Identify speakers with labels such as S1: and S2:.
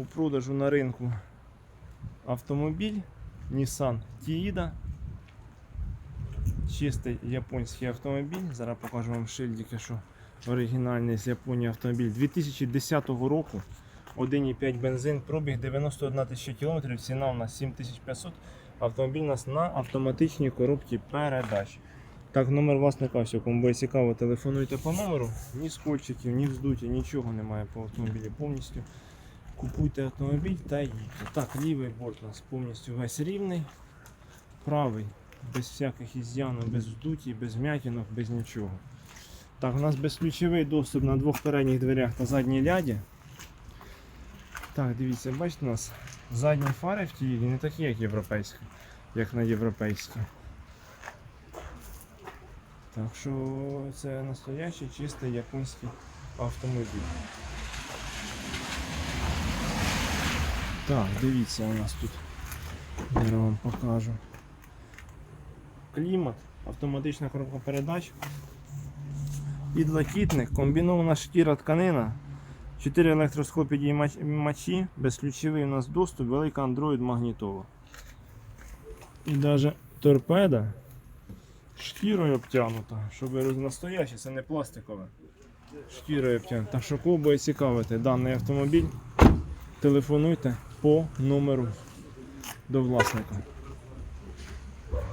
S1: у продажу на ринку автомобіль Nissan Tiida. Чистий японський автомобіль. Зараз покажу вам шильдики, що оригінальний з Японії автомобіль 2010 року. 1,5 бензин, пробіг 91 тисяча кілометрів, ціна у нас 7500. Автомобіль у нас на автоматичній коробці передач. Так, номер власника, все, кому буде цікаво, телефонуйте по номеру. Ні скольчиків, ні вздуті, нічого немає по автомобілі повністю. Купуйте автомобіль та їдьте. Так, лівий борт у нас повністю весь рівний. Правий, без всяких із'янів, без вздуті, без вмятинок, без нічого. Так, у нас безключовий доступ на двох передніх дверях та задній ляді. Так, дивіться, бачите, у нас задні фари в тій не такі, як європейські, як на європейській. Так що це настоящий чистий японський автомобіль. Так, дивіться, у нас тут. Я вам покажу. Клімат, автоматична коробка передач. Підлокітник, комбінована шкіра тканина. 4 електросхопідіймачі, безключовий у нас доступ, велика Android магнітола. І навіть торпеда шкірою обтягнута, щоб настояще, це не пластикове. Шкірою обтягнута. Так що кого буде цікавити даний автомобіль, телефонуйте по номеру до власника.